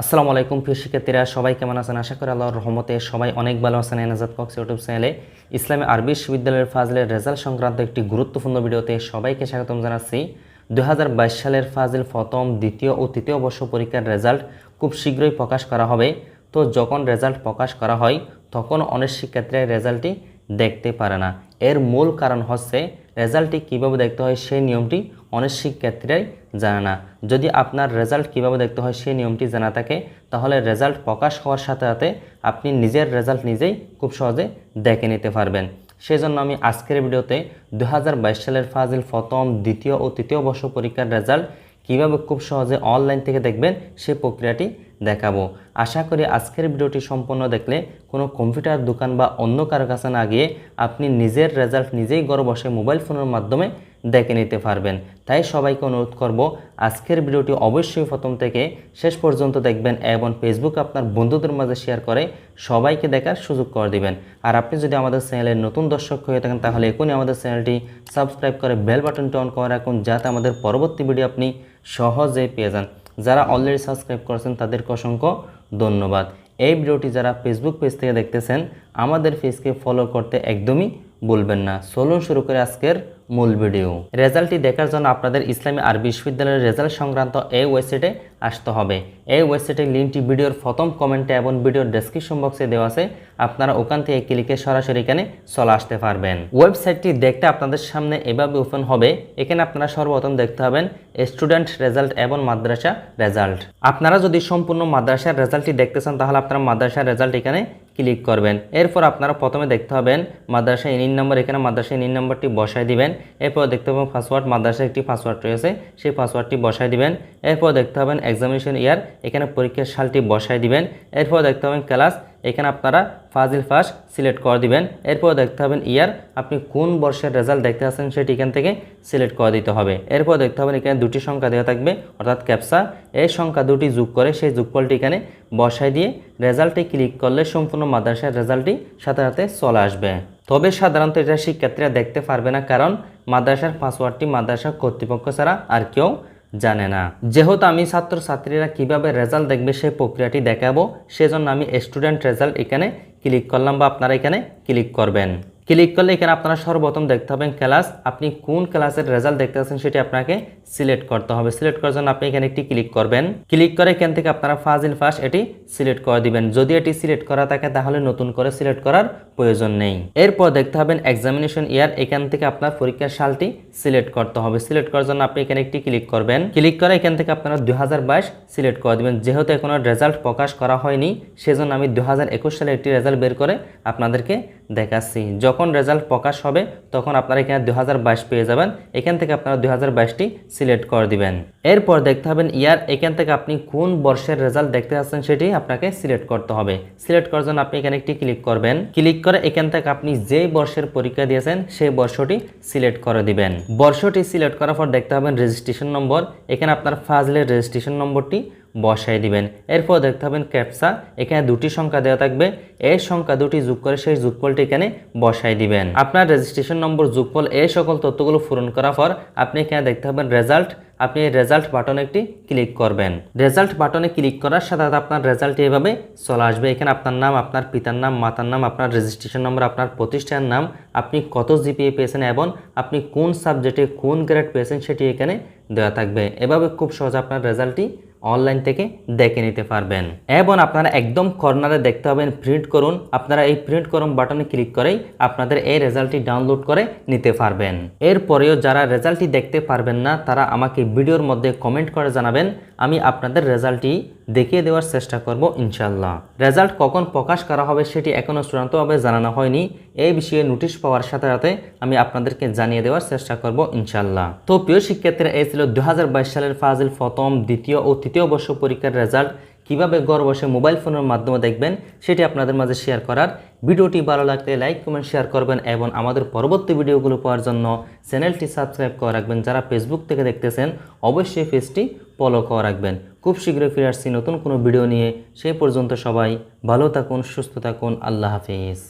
আসসালামু আলাইকুম, প্রিয় শিক্ষার্থীরা, সবাই কেমন আছেন? আশা করি আল্লাহর রহমতে সবাই অনেক ভালো আছেন এনাজাদ কক্স ইউটিউব চ্যানেলে। ইসলামী আরবি বিশ্ববিদ্যালয়ের ফাজলের রেজাল্ট সংক্রান্ত একটি গুরুত্বপূর্ণ ভিডিওতে সবাইকে স্বাগতম জানাচ্ছি। দু হাজার বাইশ সালের ফাজিল প্রথম, দ্বিতীয় ও তৃতীয় বর্ষ পরীক্ষার রেজাল্ট খুব শীঘ্রই প্রকাশ করা হবে। তো যখন রেজাল্ট প্রকাশ করা হয়, তখন অনেক শিক্ষার্থীরা রেজাল্টটি দেখতে পারে না। এর মূল কারণ হচ্ছে, রেজাল্টটি কীভাবে দেখতে হয় সেই নিয়মটি অনেক শিক্ষার্থীরাই জানে না। যদি আপনার রেজাল্ট কীভাবে দেখতে হয় সেই নিয়মটি জানা থাকে, তাহলে রেজাল্ট প্রকাশ হওয়ার সাথে সাথে আপনি নিজের রেজাল্ট নিজেই খুব সহজে দেখে নিতে পারবেন। সেই জন্য আমি আজকের ভিডিওতে দু হাজার বাইশ সালের ফাজিল প্রথম, দ্বিতীয় ও তৃতীয় বর্ষ পরীক্ষার রেজাল্ট কীভাবে খুব সহজে অনলাইন থেকে দেখবেন, সেই প্রক্রিয়াটি দেখাবো। আশা করি আজকের ভিডিওটি সম্পূর্ণ দেখলে কোনো কম্পিউটার দোকান বা অন্য কারও কাছে না গিয়ে আপনি নিজের রেজাল্ট নিজেই ঘরে বসে মোবাইল ফোনের মাধ্যমে দেখে নিতে পারবেন। তাই সবাইকে অনুরোধ করব, আজকের ভিডিওটি অবশ্যই প্রথম থেকে শেষ পর্যন্ত দেখবেন এবং ফেসবুক আপনার বন্ধুদের মাঝে শেয়ার করে সবাইকে দেখার সুযোগ করে দিবেন। আর আপনি যদি আমাদের চ্যানেলের নতুন দর্শক হয়ে থাকেন, তাহলে এখনই আমাদের চ্যানেলটি সাবস্ক্রাইব করে বেল বাটনটি অন করে রাখুন, যাতে আমাদের পরবর্তী ভিডিও আপনি সহজে পেয়ে যান। যারা অলরেডি সাবস্ক্রাইব করেছেন, তাদেরকে অসংখ্য ধন্যবাদ। এই ভিডিওটি যারা ফেসবুক পেজ থেকে দেখতেছেন, আমাদের পেজকে ফলো করতে একদমই বলবেন না। চলুন শুরু করে আজকের মূল ভিডিও। রেজাল্টটি দেখার জন্য আপনাদের ইসলামী আরবি বিশ্ববিদ্যালয়ের রেজাল্ট সংক্রান্ত এই ওয়েবসাইটে আসতে হবে। এই ওয়েবসাইটের লিঙ্কটি ভিডিওর প্রথম কমেন্টে এবং ভিডিওর ডেসক্রিপশন বক্সে দেওয়া আছে। আপনারা ওখান থেকে ক্লিকে সরাসরি এখানে চলে আসতে পারবেন। ওয়েবসাইটটি দেখতে আপনাদের সামনে এভাবে ওপেন হবে। এখানে আপনারা সর্বপ্রথম দেখতে পাবেন স্টুডেন্ট রেজাল্ট এবং মাদ্রাসা রেজাল্ট আপনারা যদি সম্পূর্ণ মাদ্রাসার রেজাল্টটি দেখতে চান, তাহলে আপনারা মাদ্রাসার রেজাল্ট এখানে ক্লিক করবেন। এরপর আপনারা প্রথমে দেখতে হবেন মাদ্রাসা ইনিন নম্বর, এখানে মাদ্রাসা ইনিন নম্বরটি বসায় দিবেন। এরপর দেখতে পাবেন পাসওয়ার্ড মাদ্রাসা একটি পাসওয়ার্ড রয়েছে, সেই পাসওয়ার্ডটি বসায় দিবেন। এরপর দেখতে পাবেন এক্সামিনেশন ইয়ার এখানে পরীক্ষার সালটি বসায় দিবেন। এরপর দেখতে পাবেন ক্লাস এখানে আপনারা ফাজিল ফাস সিলেক্ট করে দিবেন। এরপর দেখতে হবেন ইয়ার আপনি কোন বর্ষের রেজাল্ট দেখতে আছেন সেটি এখান থেকে সিলেক্ট করে দিতে হবে। এরপর দেখতে হবেন এখানে দুটি সংখ্যা দেওয়া থাকবে, অর্থাৎ ক্যাপসা এই সংখ্যা দুটি যোগ করে সেই যোগফলটি এখানে বসায় দিয়ে রেজাল্টে ক্লিক করলে সম্পূর্ণ মাদ্রাসার রেজাল্টটি সাথে সাথে চলে আসবে। তবে সাধারণত এটা শিক্ষার্থীরা দেখতে পারবে না, কারণ মাদ্রাসার পাসওয়ার্ডটি মাদ্রাসা কর্তৃপক্ষ ছাড়া আর কেউ জানে না। যেহেতু আমি ছাত্র ছাত্রীরা কীভাবে রেজাল্ট দেখবে সেই প্রক্রিয়াটি দেখাবো, সেজন্য আমি স্টুডেন্ট রেজাল্ট এখানে ক্লিক করলাম বা আপনারা এখানে ক্লিক করবেন। ক্লিক করলে এখানে আপনারা সর্বপ্রথম দেখতে হবেন ক্লাস, আপনি কোন ক্লাসের রেজাল্ট দেখতে পাচ্ছেন সেটি আপনাকে সিলেক্ট করতে হবে। সিলেক্ট করার জন্য আপনি এখানে একটি ক্লিক করবেন। ক্লিক করে এখান থেকে আপনারা ফাজিল ফাস এটি সিলেক্ট করে দিবেন। যদি এটি সিলেক্ট করা থাকে, তাহলে নতুন করে সিলেক্ট করার প্রয়োজন নেই। এরপর দেখতে হবেন এক্সামিনেশন ইয়ার এখান থেকে আপনার পরীক্ষার সালটি সিলেক্ট করতে হবে। সিলেক্ট করার জন্য আপনি এখানে একটি ক্লিক করবেন। ক্লিক করে এখান থেকে আপনারা দুই সিলেক্ট করে দেবেন। যেহেতু এখনও রেজাল্ট প্রকাশ করা হয়নি, সেজন্য আমি দু হাজার একুশ সালে একটি রেজাল্ট বের করে আপনাদেরকে দেখাচ্ছি। যখন রেজাল্ট প্রকাশ হবে, তখন আপনারা এখানে দু হাজার বাইশ পেয়ে যাবেন। এখান থেকে আপনারা দু টি সিলেক্ট করে দিবেন। এরপর দেখতে হবেন ইয়ার, এখান থেকে আপনি কোন বর্ষের রেজাল্ট দেখতে আছেন সেটি আপনাকে সিলেক্ট করতে হবে। সিলেক্ট করার জন্য আপনি এখানে একটি ক্লিক করবেন। ক্লিক করে এখান থেকে আপনি যে বর্ষের পরীক্ষা দিয়েছেন সেই বর্ষটি সিলেক্ট করে দিবেন। বর্ষটি সিলেক্ট করার পর দেখতে হবেন রেজিস্ট্রেশন নম্বর। এখানে আপনার ফাজলের রেজিস্ট্রেশন নম্বরটি বসাই দিবেন। এরপর দেখতে হবেন ক্যাপসা, এখানে দুটি সংখ্যা দেওয়া থাকবে। এই সংখ্যা দুটি যোগ করে সেই যোগফলটি এখানে বসাই দিবেন। আপনার রেজিস্ট্রেশন নম্বর যোগফল, এই সকল তথ্যগুলো পূরণ করার পর আপনি এখানে দেখতে হবেন রেজাল্ট আপনি রেজাল্ট বাটনে একটি ক্লিক করবেন। রেজাল্ট বাটনে ক্লিক করার সাথে সাথে আপনার রেজাল্ট এভাবে চলে আসবে। এখানে আপনার নাম, আপনার পিতার নাম, মাতার নাম, আপনার রেজিস্ট্রেশন নম্বর আপনার প্রতিষ্ঠানের নাম, আপনি কত জিপিএ পেয়েছেন এবং আপনি কোন সাবজেক্টে কোন গ্রেড পেয়েছেন সেটি এখানে দেওয়া থাকবে। এভাবে খুব সহজে আপনার রেজাল্টটি অনলাইন থেকে দেখে নিতে পারবেন। এবং আপনারা একদম কর্নারে দেখতে পাবেন প্রিন্ট করুন। আপনারা এই প্রিন্ট করুন বাটনে ক্লিক করেই আপনাদের এই রেজাল্টটি ডাউনলোড করে নিতে পারবেন। এরপরেও যারা রেজাল্টটি দেখতে পারবেন না, তারা আমাকে ভিডিওর মধ্যে কমেন্ট করে জানাবেন। আমি আপনাদের রেজাল্টটি দেখিয়ে দেওয়ার চেষ্টা করব ইনশাল্লাহ রেজাল্ট কখন প্রকাশ করা হবে সেটি এখনও চূড়ান্তভাবে জানানো হয়নি। এই বিষয়ে নোটিশ পাওয়ার সাথে সাথে আমি আপনাদেরকে জানিয়ে দেওয়ার চেষ্টা করব ইনশাল্লাহ তো প্রিয় শিক্ষার্থীরা, এই ছিল দু হাজার বাইশ সালের ফাজিল প্রথম, দ্বিতীয় ও তৃতীয় বর্ষ পরীক্ষার রেজাল্ট। কীভাবে ঘর বসে মোবাইল ফোনের মাধ্যমে দেখবেন সেটি আপনাদের মাঝে শেয়ার করার। ভিডিওটি ভালো লাগলে লাইক কমেন্ট শেয়ার করবেন এবং আমাদের পরবর্তী ভিডিওগুলো পাওয়ার জন্য চ্যানেলটি সাবস্ক্রাইব করে রাখবেন। যারা ফেসবুক থেকে দেখতেছেন, অবশ্যই পেজটি ফলো করে রাখবেন। খুব শীঘ্রই ফিরে আসছি নতুন কোনো ভিডিও নিয়ে। সেই পর্যন্ত সবাই ভালো থাকুন, সুস্থ থাকুন। আল্লাহ হাফিজ।